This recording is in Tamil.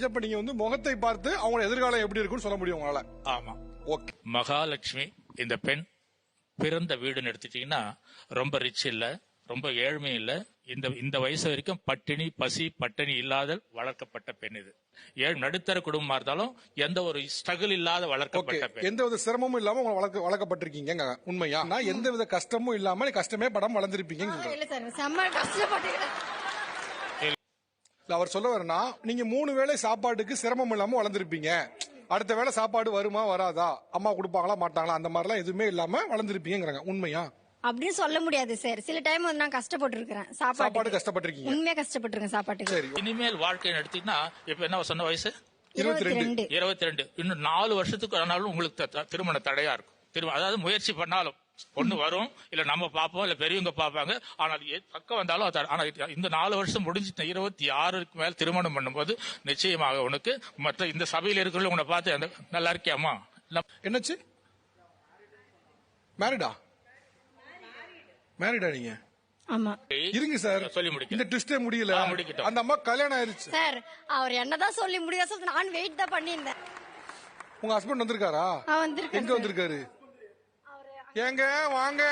இப்ப நீங்க வந்து முகத்தை பார்த்து அவங்க எதிர்காலம் எப்படி இருக்கும்னு சொல்ல முடியும் உங்களால? ஆமா. ஓகே. மகாலட்சுமி இந்த பெண் பிறந்த வீடுன்னு எடுத்துட்டீங்கன்னா ரொம்ப ரிச் இல்ல ரொம்ப ஏழ்மை இல்ல. இந்த இந்த வயசு வரைக்கும் பட்டினி பசி பட்டினி இல்லாத வளர்க்கப்பட்ட பெண் இது. ஏழு நடுத்தர குடும்பமா இருந்தாலும் எந்த ஒரு ஸ்ட்ரகிள் இல்லாத வளர்க்கப்பட்ட பெண். எந்த வித சிரமமும் இல்லாம உங்களை வளர்க்க வளர்க்கப்பட்டிருக்கீங்க உண்மையா? நான் எந்த வித கஷ்டமும் இல்லாம கஷ்டமே படம் வளர்ந்துருப்பீங்க இல்ல சார் செம்ம கஷ்டப்பட்டுக்கிறேன் இல்ல அவர் சொல்ல வரனா நீங்க மூணு வேளை சாப்பாட்டுக்கு சிரமம் இல்லாம வளர்ந்துருப்பீங்க. அடுத்த வேளை சாப்பாடு வருமா வராதா? அம்மா கொடுப்பாங்களா மாட்டாங்களா? அந்த மாதிரிலாம் எதுவுமே இல்லாம வளர்ந்துருப்பீங்கிறாங்க உண்மையா? அப்படின்னு சொல்ல முடியாது சார் சில டைம் வந்து நான் கஷ்டப்பட்டு இருக்கிறேன் சாப்பாடு கஷ்டப்பட்டிருக்கீங்க. உண்மையா கஷ்டப்பட்டிருக்கேன் சாப்பாட்டுக்கு. சரி இனிமேல் வாழ்க்கைன்னு எடுத்தீங்கன்னா இப்ப என்ன சொன்ன வயசு? இருபத்தி ரெண்டு. இருபத்தி ரெண்டு இன்னும் நாலு வருஷத்துக்கு ஆனாலும் உங்களுக்கு திருமண தடையா இருக்கும். திரும்ப அதாவது முயற்சி பண்ணாலும். பொண்ணு வரும் இல்ல நம்ம பார்ப்போம் இல்ல பெரியவங்க பார்ப்பாங்க. ஆனா அது பக்கம் வந்தாலும் ஆனா இந்த நாலு வருஷம் முடிஞ்சு இருபத்தி ஆறுக்கு மேல் திருமணம் பண்ணும்போது நிச்சயமாக உனக்கு மற்ற இந்த சபையில் இருக்கிறவங்க உன்னை பார்த்து அந்த நல்லா இருக்கியாமா? என்னாச்சு? மேரிடா மேரிடா நீங்க? ஆமா. இருங்க சார். சொல்லி முடிக்க. இந்த ட்விஸ்டே முடியல. முடிக்கட்டும். அந்த அம்மா கல்யாணம் ஆயிருச்சு. சார் அவர் என்னதான் சொல்லி முடியா சொல்லிட்டு நான் வெயிட் தான் பண்ணியிருந்தேன். உங்க ஹஸ்பண்ட் வந்திருக்காரா? எங்க. வந்திருக்காரு? ஏங்க வாங்க